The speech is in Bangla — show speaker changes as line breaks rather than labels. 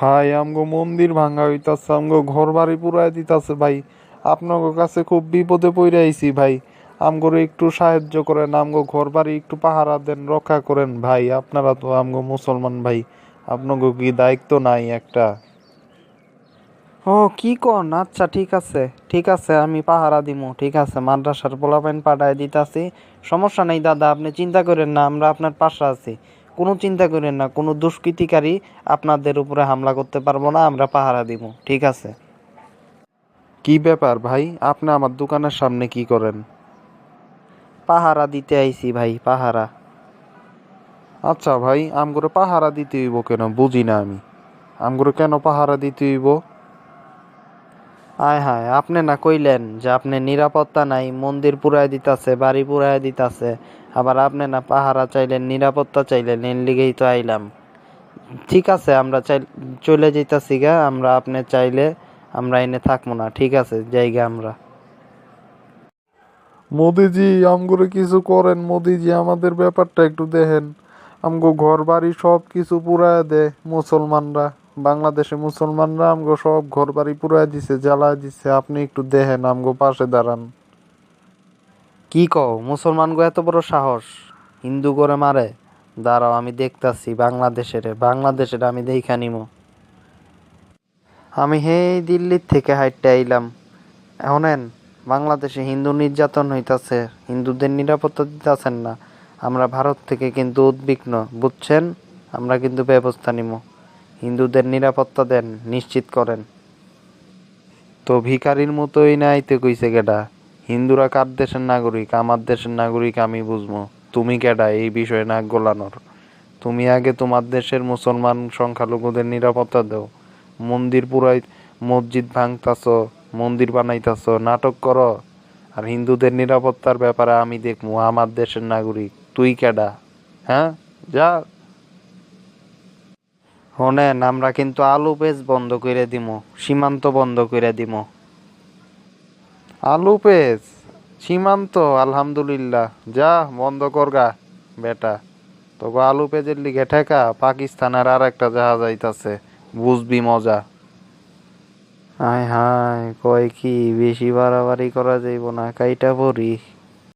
ভাই, আমগো মন্দির ভাঙা হইতাছে, আমগো ঘর বাড়ি পুরাই দিতাছে ভাই। আপনাদের কাছে খুব বিপদে পড়ে আইছি ভাই। আমগোরে একটু সাহায্য করেন, আমগো ঘর বাড়ি একটু পাহারা দেন, রক্ষা করেন ভাই। আপনারা তো আমগো মুসলমান ভাই আপনাকে কি দায়িত্ব নাই একটা?
ও, কি কন? আচ্ছা ঠিক আছে ঠিক আছে, আমি পাহারা দিমু, ঠিক আছে, মাদ্রাসার পোলাপাইন পাঠায় দিতাছি। সমস্যা নেই দাদা, আপনি চিন্তা করেন না, আমরা আপনার পাশে আছি। কোনো চিন্তা করেন না কোনো দুষ্কৃতিকারী আপনাদের উপরে হামলা করতে পারব না আমরা পাহারা দিব ঠিক আছে?
কি ব্যাপার ভাই? আপনি আমার দোকানের সামনে কি করেন?
পাহারা দিতে আইছি ভাই পাহারা।
আচ্ছা ভাই আমগরে পাহারা দিতে হইব কেন? বুঝি না আমি। আমগরে কেন পাহারা দিতে হইব?
আয় হায়, আপনি না কইলেন যে আপনি নিরাপত্তা নাই, মন্দির পুরাই দিতাছে, বাড়ি পুরাই দিতাছে, আবার আপনি না পাহারা চাইলেন, নিরাপত্তা চাইলেন, এর লিগেই তো আইলাম। ঠিক আছে, আমরা চাই চলে যেতেছি গা, আমরা আপনি চাইলে আমরা এনে থাকব না, ঠিক আছে জায়গা আমরা।
মোদিজি, আমগরে কিছু করেন, মোদিজি, আমাদের ব্যাপারটা একটু দেখেন। আমগো ঘর বাড়ি সব কিছু পুরায় দে মুসলমানরা। বাংলাদেশে মুসলমানরা আমগো সব ঘর বাড়ি পুরায় দিছে, জ্বালায় দিছে। আপনি একটু দেখেন, আমগো পাশে দাঁড়ান।
কি কও মুসলমান গো এত বড় সাহস? হিন্দু করে মারে। দাঁড়াও, আমি দেখতাছি বাংলাদেশের বাংলাদেশের আমি দেখা নিমো। আমি হে দিল্লির থেকে হাইটে আইলাম। এখনেন বাংলাদেশে হিন্দু নির্যাতন হইতাছে, হিন্দুদের নিরাপত্তা দিতেছেন না। আমরা ভারত থেকে কিন্তু উদ্বিগ্ন, বুঝছেন? আমরা কিন্তু ব্যবস্থা নিব হিন্দুদের নিরাপত্তা দেন, নিশ্চিত করেন।
তো ভিখারির মতোই না আইতে কইছে কেডা? হিন্দুরা কার দেশের নাগরিক? আমার দেশের নাগরিক আমি বুঝব। তুমি কেডা? এই বিষয়ে নাক গোলানোর। তুমি আগে তোমার দেশের মুসলমান সংখ্যালঘুদের নিরাপত্তা দাও। মন্দির পুরাই মসজিদ ভাঙতাছ, মন্দির বানাইতাছ, নাটক করো। আর হিন্দুদের নিরাপত্তার ব্যাপারে আমি দেখব আমার দেশের নাগরিক। তুই কেডা? হ্যাঁ? যা।
শোনেন আমরা কিন্তু আলু পেজ বন্ধ করে দিব সীমান্ত বন্ধ করে দিব
আলু পেজ সীমান্ত, আলহামদুলিল্লাহ। যা, বন্ধ করগা, বেটা। তোকে আলু পেজের লিগে ঠেকা, পাকিস্তানের আর একটা জাহাজ আইতাছে, বুঝবি মজা।
হায় হায়, কয় কি, বেশি বাড়াবাড়ি করা যাইব না, কাইটা পড়ি